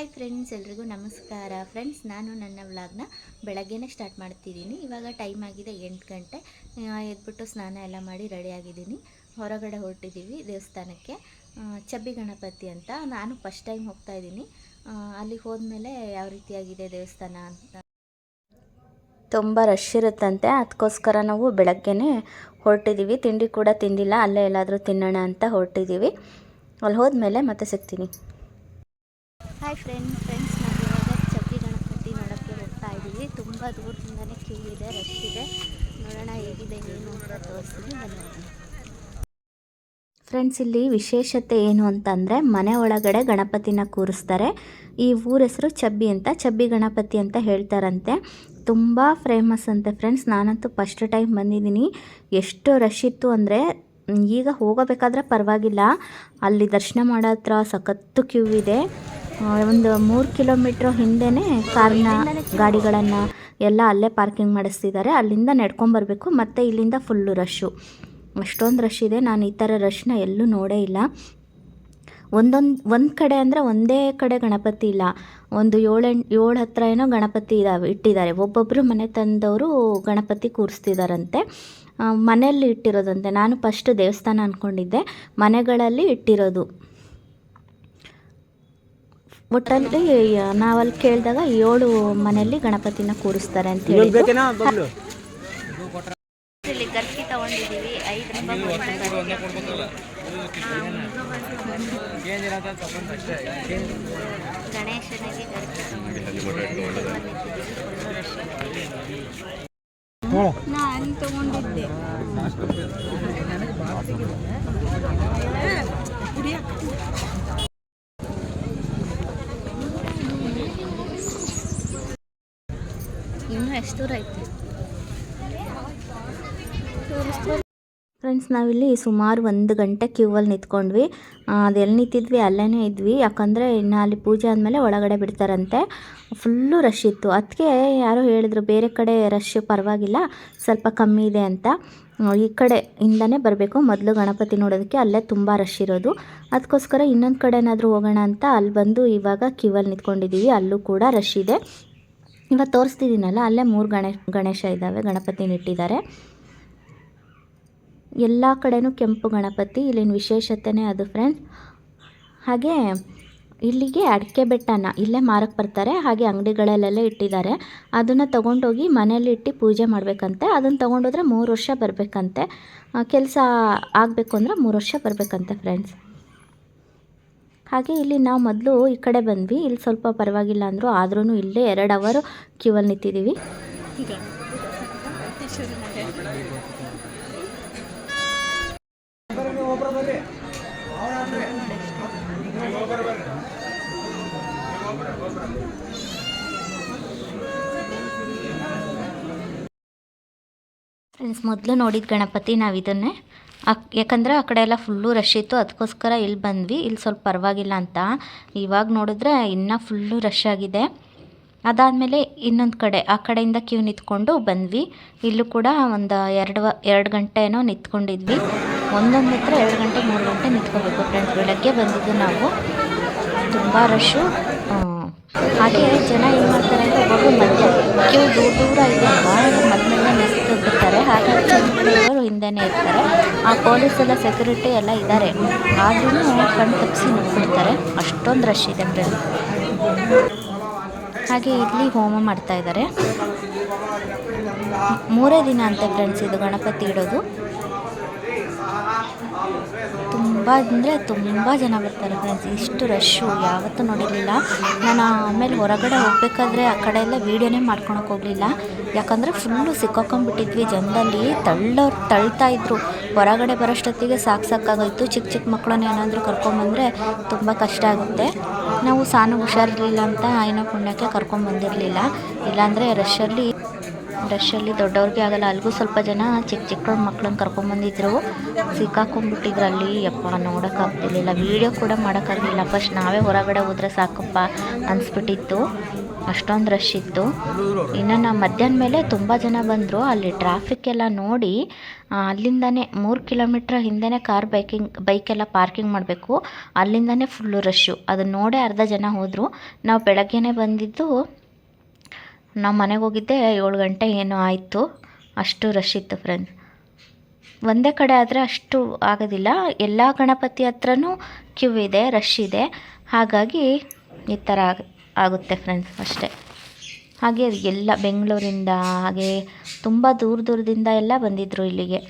Hi friends ಎಲ್ರಿಗೂ ನಮಸ್ಕಾರ. Friends ನಾನು ನನ್ನ ವ್ಲಾಗ್ನ ಬೆಳಗ್ಗೆನೇ ಸ್ಟಾರ್ಟ್ ಮಾಡ್ತಿದ್ದೀನಿ. ಇವಾಗ ಟೈಮ್ ಆಗಿದೆ ಎಂಟು ಗಂಟೆ. ಎದ್ಬಿಟ್ಟು ಸ್ನಾನ ಎಲ್ಲ ಮಾಡಿ ರೆಡಿ ಆಗಿದ್ದೀನಿ. ಹೊರಗಡೆ ಹೊರಟಿದ್ದೀವಿ ದೇವಸ್ಥಾನಕ್ಕೆ. ಚಬ್ಬಿ ಗಣಪತಿ ಅಂತ. ನಾನು ಫಸ್ಟ್ ಟೈಮ್ ಹೋಗ್ತಾ ಇದ್ದೀನಿ. ಅಲ್ಲಿಗೆ ಹೋದ್ಮೇಲೆ ಯಾವ ರೀತಿಯಾಗಿದೆ ದೇವಸ್ಥಾನ ಅಂತ. ತುಂಬ ರಶ್ ಇರುತ್ತಂತೆ. ಅದಕ್ಕೋಸ್ಕರ ನಾವು ಬೆಳಗ್ಗೆನೇ ಹೊರಟಿದ್ದೀವಿ. ತಿಂಡಿ ಕೂಡ ತಿಂದಿಲ್ಲ. ಅಲ್ಲೇ ಎಲ್ಲಾದರೂ ತಿನ್ನೋಣ ಅಂತ ಹೊರಟಿದ್ದೀವಿ. ಅಲ್ಲಿ ಹೋದ್ಮೇಲೆ ಮತ್ತೆ ಸಿಗ್ತೀನಿ. ಹಾಯ್ ಫ್ರೆಂಡ್ ಫ್ರೆಂಡ್ಸ್ ನಾವು ಇವಾಗ ಗಣಪತಿ ನೋಡೋಕ್ಕೆ ಹೋಗ್ತಾ ಇದ್ದೀವಿ ತುಂಬ ದೂರದಿಂದನೇ ಕ್ಯೂ ಇದೆ ರಶ್ ಇದೆ. ನೋಡೋಣ ಹೇಗಿದೆ, ಏನು ಅಂತ ತೋರಿಸ್ತೀನಿ. ಬನ್ನಿ ಫ್ರೆಂಡ್ಸ್ ಇಲ್ಲಿ ವಿಶೇಷತೆ ಏನು ಅಂತಂದರೆ ಮನೆ ಒಳಗಡೆ ಗಣಪತಿನ ಕೂರಿಸ್ತಾರೆ. ಈ ಊರ ಹೆಸರು ಚಬ್ಬಿ ಅಂತ ಚಬ್ಬಿ ಗಣಪತಿ ಅಂತ ಹೇಳ್ತಾರಂತೆ. ತುಂಬ ಫೇಮಸ್ ಅಂತೆ ಫ್ರೆಂಡ್ಸ್ ನಾನಂತೂ ಫಸ್ಟ್ ಟೈಮ್ ಬಂದಿದ್ದೀನಿ. ಎಷ್ಟು ರಶ್ ಇತ್ತು ಅಂದರೆ, ಈಗ ಹೋಗಬೇಕಾದ್ರೆ ಪರವಾಗಿಲ್ಲ. ಅಲ್ಲಿ ದರ್ಶನ ಮಾಡೋ ಹತ್ರ ಸಖತ್ತು ಕ್ಯೂ ಇದೆ. ಒಂದು ಮೂರು ಕಿಲೋಮೀಟ್ರ್ ಹಿಂದೆನೇ ಕಾರ್ನ ಗಾಡಿಗಳನ್ನು ಎಲ್ಲ ಅಲ್ಲೇ ಪಾರ್ಕಿಂಗ್ ಮಾಡಿಸ್ತಿದ್ದಾರೆ. ಅಲ್ಲಿಂದ ನಡ್ಕೊಂಬರ್ಬೇಕು ಮತ್ತು ಇಲ್ಲಿಂದ ಫುಲ್ಲು ರಶ್ಶು ಅಷ್ಟೊಂದು ರಶ್ ಇದೆ. ನಾನು ಈ ಥರ ರಶ್ನ ಎಲ್ಲೂ ನೋಡೇ ಇಲ್ಲ. ಒಂದೊಂದು, ಒಂದು ಕಡೆ ಅಂದರೆ ಒಂದೇ ಕಡೆ ಗಣಪತಿ ಇಲ್ಲ. ಒಂದು ಏಳೆಂಟು ಏಳು ಹತ್ರ ಏನೋ ಗಣಪತಿ ಇದಾವೆ, ಇಟ್ಟಿದ್ದಾರೆ. ಒಬ್ಬೊಬ್ಬರು ಮನೆ ತಂದವರು ಗಣಪತಿ ಕೂರಿಸ್ತಿದ್ದಾರಂತೆ ಮನೆಯಲ್ಲಿ ಇಟ್ಟಿರೋದಂತೆ. ನಾನು ಫಸ್ಟ್ ದೇವಸ್ಥಾನ ಅಂದ್ಕೊಂಡಿದ್ದೆ ಮನೆಗಳಲ್ಲಿ ಇಟ್ಟಿರೋದು. ಒಟ್ಟಲ್ಲಿ ನಾವಲ್ಲಿ ಕೇಳಿದಾಗ ಏಳು ಮನೆಯಲ್ಲಿ ಗಣಪತಿನ ಕೂರಿಸ್ತಾರೆ ಅಂತ ಹೇಳಿ ಇಲ್ಲಿ ಗರ್ಕಿ ತಗೊಂಡಿದ್ದೀವಿ ಐದು. ಗಣೇಶನಿಗೆ ಗರ್ಕಿ ನಾನು ತಗೊಂಡಿದ್ದೆ ಐತೆ. ಫ್ರೆಂಡ್ಸ್, ನಾವಿಲ್ಲಿ ಸುಮಾರು ಒಂದು ಗಂಟೆ ಕ್ಯೂವಲ್ಲಿ ನಿಂತ್ಕೊಂಡ್ವಿ. ಅದೆಲ್ಲಿ ನಿಂತಿದ್ವಿ? ಅಲ್ಲೇ ಇದ್ವಿ. ಯಾಕಂದರೆ ಇನ್ನು ಅಲ್ಲಿ ಪೂಜೆ ಆದಮೇಲೆ ಒಳಗಡೆ ಬಿಡ್ತಾರಂತೆ. ಫುಲ್ಲು ರಶ್ ಇತ್ತು. ಅದಕ್ಕೆ ಯಾರೋ ಹೇಳಿದ್ರು, ಬೇರೆ ಕಡೆ ರಶ್ ಪರವಾಗಿಲ್ಲ. ಸ್ವಲ್ಪ ಕಮ್ಮಿ ಇದೆ ಅಂತ. ಈ ಕಡೆ ಇಂದನೇ ಬರಬೇಕು. ಮೊದಲು ಗಣಪತಿ ನೋಡೋದಕ್ಕೆ ಅಲ್ಲೇ ತುಂಬ ರಶ್ ಇರೋದು. ಅದಕ್ಕೋಸ್ಕರ ಇನ್ನೊಂದು ಕಡೆ ಏನಾದರೂ ಹೋಗೋಣ ಅಂತ ಅಲ್ಲಿ ಬಂದು ಇವಾಗ ಕ್ಯೂವಲ್ಲಿ ನಿಂತ್ಕೊಂಡಿದ್ದೀವಿ ಅಲ್ಲೂ ಕೂಡ ರಶ್ ಇದೆ. ಇವಾಗ ತೋರಿಸ್ತಿದ್ದೀನಲ್ಲ, ಅಲ್ಲೇ ಮೂರು ಗಣೇಶ ಗಣೇಶ ಇದ್ದಾವೆ ಗಣಪತಿನ ಇಟ್ಟಿದ್ದಾರೆ ಎಲ್ಲ ಕಡೆಯೂ ಕೆಂಪು ಗಣಪತಿ, ಇಲ್ಲಿನ ವಿಶೇಷತೆನೇ ಅದು ಫ್ರೆಂಡ್ಸ್ ಹಾಗೆ ಇಲ್ಲಿಗೆ ಅಡಿಕೆ ಬೆಟ್ಟನ ಇಲ್ಲೇ ಮಾರಕ್ಕೆ ಬರ್ತಾರೆ, ಹಾಗೆ ಅಂಗಡಿಗಳಲ್ಲೆಲ್ಲ ಇಟ್ಟಿದ್ದಾರೆ. ಅದನ್ನು ತೊಗೊಂಡೋಗಿ ಮನೇಲಿ ಇಟ್ಟು ಪೂಜೆ ಮಾಡಬೇಕಂತೆ. ಅದನ್ನು ತೊಗೊಂಡೋದ್ರೆ ಮೂರು ವರ್ಷ ಬರಬೇಕಂತೆ. ಕೆಲಸ ಆಗಬೇಕು ಅಂದರೆ ಮೂರು ವರ್ಷ ಬರಬೇಕಂತೆ ಫ್ರೆಂಡ್ಸ್ ಹಾಗೆ ಇಲ್ಲಿ ನಾವು ಮೊದಲು ಈ ಕಡೆ ಬಂದ್ವಿ. ಇಲ್ಲಿ ಸ್ವಲ್ಪ ಪರವಾಗಿಲ್ಲ ಅಂದರು ಆದ್ರೂ ಇಲ್ಲೇ ಎರಡು ಅವರು ಕ್ಯೂವಲ್ಲಿ ನಿಂತಿದ್ದೀವಿ. ಫ್ರೆಂಡ್ಸ್ ಮೊದಲು ನೋಡಿದ ಗಣಪತಿ ನಾವು ಇದನ್ನೇ. ಯಾಕಂದರೆ ಆ ಕಡೆ ಎಲ್ಲ ಫುಲ್ಲು ರಶ್ ಇತ್ತು ಅದಕ್ಕೋಸ್ಕರ ಇಲ್ಲಿ ಬಂದ್ವಿ. ಇಲ್ಲಿ ಸ್ವಲ್ಪ ಪರವಾಗಿಲ್ಲ ಅಂತ. ಇವಾಗ ನೋಡಿದ್ರೆ ಇನ್ನೂ ಫುಲ್ಲು ರಶ್ ಆಗಿದೆ. ಅದಾದಮೇಲೆ ಇನ್ನೊಂದು ಕಡೆ, ಆ ಕಡೆಯಿಂದ ಕ್ಯೂ ನಿಂತ್ಕೊಂಡು ಬಂದ್ವಿ. ಇಲ್ಲೂ ಕೂಡ ಒಂದು ಎರಡು ಎರಡು ಗಂಟೆ ಏನೋ ನಿಂತ್ಕೊಂಡಿದ್ವಿ. ಒಂದೊಂದು ಹತ್ರ ಎರಡು ಗಂಟೆ, ಮೂರು ಗಂಟೆ ನಿಂತ್ಕೋಬೇಕು ಫ್ರೆಂಡ್ಸ್ ಬೆಳಗ್ಗೆ ಬಂದಿದ್ದು ನಾವು. ತುಂಬ ರಶ್ಶು ಹಾಗೆ ಜನ ಏನು ಮಾಡ್ತಾರೆ ಅಂದರೆ ಒಬ್ಬೊಬ್ಬರು ಮಧ್ಯ ಕ್ಯೂ ದೂರ ದೂರ ಇದೆ ಅಲ್ವಾ ಮಧ್ಯೆ ನಿಲ್ಸಿ ಬಿಡ್ತಾರೆ. ಹಾಗಾಗಿ ಇವರು ಹಿಂದೆನೇ ಇರ್ತಾರೆ. ಆ ಪೊಲೀಸ್ ಎಲ್ಲ ಸೆಕ್ಯೂರಿಟಿ ಎಲ್ಲ ಇದ್ದಾರೆ ಆದ್ರೂ ಕಣ್ಣು ತಪ್ಪಿಸಿ ನೋಡ್ಬಿಡ್ತಾರೆ. ಅಷ್ಟೊಂದು ರಶ್ ಇದೆ ಫ್ರೆಂಡ್ಸ್ ಹಾಗೆ ಇಲ್ಲಿ ಹೋಮ ಮಾಡ್ತಾ ಇದ್ದಾರೆ ಮೂರೇ ದಿನ ಅಂತೆ ಫ್ರೆಂಡ್ಸ್ ಇದು ಗಣಪತಿ ಇಡೋದು. ತುಂಬ ಅಂದರೆ ತುಂಬ ಜನ ಬರ್ತಾರೆ ಫ್ರೆಂಡ್ಸ್ ಇಷ್ಟು ರಶ್ಶು ಯಾವತ್ತೂ ನೋಡಿರಲಿಲ್ಲ. ನಾನು ಆಮೇಲೆ ಹೊರಗಡೆ ಹೋಗ್ಬೇಕಾದ್ರೆ ಆ ಕಡೆ ಎಲ್ಲ ವೀಡಿಯೋನೇ ಮಾಡ್ಕೊಳಕ್ಕೆ ಹೋಗಲಿಲ್ಲ. ಯಾಕಂದರೆ ಫುಲ್ಲು ಸಿಕ್ಕಾಕೊಂಡ್ಬಿಟ್ಟಿದ್ವಿ. ಜನದಲ್ಲಿ ತಳ್ಳೋರು, ತಳ್ತಾ ಇದ್ದರು ಹೊರಗಡೆ ಬರೋಷ್ಟೊತ್ತಿಗೆ ಸಾಕು ಸಾಕಾಗೋಯ್ತು ಚಿಕ್ಕ ಚಿಕ್ಕ ಮಕ್ಕಳನ್ನ ಏನಾದರೂ ಕರ್ಕೊಂಬಂದರೆ ತುಂಬ ಕಷ್ಟ ಆಗುತ್ತೆ. ನಾವು ಸಾನು ಹುಷಾರಿರಲಿಲ್ಲ ಅಂತ ಏನೋ ಪುಣ್ಯಕ್ಕೆ ಕರ್ಕೊಂಬಂದಿರಲಿಲ್ಲ. ಇಲ್ಲಾಂದರೆ ರಶಲ್ಲಿ ರಶಲ್ಲಿ ದೊಡ್ಡವ್ರಿಗೆ ಆಗಲ್ಲ ಅಲ್ಲಿಗೂ ಸ್ವಲ್ಪ ಜನ ಚಿಕ್ಕ ಚಿಕ್ಕ ಮಕ್ಳನ್ನ ಕರ್ಕೊಂಬಂದಿದ್ರು ಸಿಕ್ಕಾಕೊಂಡ್ಬಿಟ್ಟಿದ್ರು ಅಲ್ಲಿ. ಯಪ್ಪ ನೋಡೋಕ್ಕಾಗ್ತಿರ್ಲಿಲ್ಲ ವೀಡಿಯೋ ಕೂಡ ಮಾಡೋಕ್ಕಾಗಲಿಲ್ಲ ಫಸ್ಟ್ ನಾವೇ ಹೊರಗಡೆ ಹೋದ್ರೆ ಸಾಕಪ್ಪ ಅನಿಸ್ಬಿಟ್ಟಿತ್ತು. ಅಷ್ಟೊಂದು ರಶ್ ಇತ್ತು. ಇನ್ನು ನಾವು ಮಧ್ಯಾಹ್ನ ಮೇಲೆ ತುಂಬ ಜನ ಬಂದರು. ಅಲ್ಲಿ ಟ್ರಾಫಿಕ್ ಎಲ್ಲ ನೋಡಿ ಅಲ್ಲಿಂದನೇ ಮೂರು ಕಿಲೋಮೀಟ್ರ್ ಹಿಂದೆನೇ ಕಾರ್ ಬೈಕಿಂಗ್ ಬೈಕೆಲ್ಲ ಪಾರ್ಕಿಂಗ್ ಮಾಡಬೇಕು. ಅಲ್ಲಿಂದನೇ ಫುಲ್ಲು ರಶ್ಶು ಅದನ್ನ ನೋಡೇ ಅರ್ಧ ಜನ ಹೋದರು. ನಾವು ಬೆಳಗ್ಗೆನೇ ಬಂದಿದ್ದು ನಾವು ಮನೆಗೆ ಹೋಗಿದ್ದೆ ಏಳು ಗಂಟೆ ಏನೋ ಆಯಿತು. ಅಷ್ಟು ರಶ್ ಇತ್ತು ಫ್ರೆಂಡ್ಸ್ ಒಂದೇ ಕಡೆ ಆದರೆ ಅಷ್ಟು ಆಗೋದಿಲ್ಲ. ಎಲ್ಲ ಗಣಪತಿ ಹತ್ರನೂ ಕ್ಯೂ ಇದೆ ರಶ್ ಇದೆ. ಹಾಗಾಗಿ ಈ ಥರ ಆಗ, ಆಗುತ್ತೆ ಫ್ರೆಂಡ್ಸ್ ಅಷ್ಟೇ. ಹಾಗೆ ಎಲ್ಲ ಬೆಂಗಳೂರಿಂದ, ಹಾಗೆ ತುಂಬ ದೂರ ದೂರದಿಂದ ಎಲ್ಲ ಬಂದಿದ್ದರು ಇಲ್ಲಿಗೆ.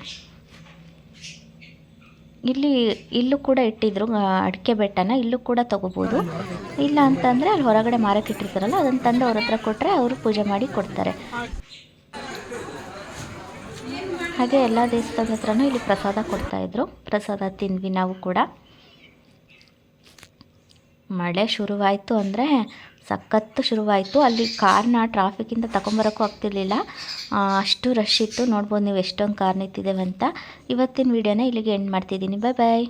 ಇಲ್ಲಿ ಇಲ್ಲೂ ಕೂಡ ಇಟ್ಟಿದ್ರು ಅಡಿಕೆ ಬೆಟ್ಟನ ಇಲ್ಲೂ ಕೂಡ ತಗೋಬೋದು. ಇಲ್ಲ ಅಂತಂದರೆ ಅಲ್ಲಿ ಹೊರಗಡೆ ಮಾರಕ್ಕೆ ಇಟ್ಟಿರ್ತಾರಲ್ಲ ಅದನ್ನು ತಂದು ಅವ್ರ ಹತ್ರ ಕೊಟ್ಟರೆ ಅವರು ಪೂಜೆ ಮಾಡಿ ಕೊಡ್ತಾರೆ. ಹಾಗೆ ಎಲ್ಲ ದೇವಸ್ಥಾನದ ಹತ್ರನೂ ಇಲ್ಲಿ ಪ್ರಸಾದ ಕೊಡ್ತಾಯಿದ್ರು ಪ್ರಸಾದ ತಿಂದ್ವಿ ನಾವು ಕೂಡ. ಮಳೆ ಶುರುವಾಯಿತು ಅಂದರೆ ಸಖತ್ತು ಶುರುವಾಯಿತು. ಅಲ್ಲಿ ಕಾರ್ನ ಟ್ರಾಫಿಕ್ಕಿಂದ ತಗೊಂಬರೋಕ್ಕೂ ಆಗ್ತಿರ್ಲಿಲ್ಲ. ಅಷ್ಟು ರಶ್ ಇತ್ತು. ನೋಡ್ಬೋದು ನೀವು ಎಷ್ಟೊಂದು ಕಾರ್ ನಿಂತಿದ್ದೇವೆ ಅಂತ. ಇವತ್ತಿನ ವೀಡಿಯೋನ ಇಲ್ಲಿಗೆ ಎಂಡ್ ಮಾಡ್ತಿದ್ದೀನಿ. ಬಾಯ್ ಬಾಯ್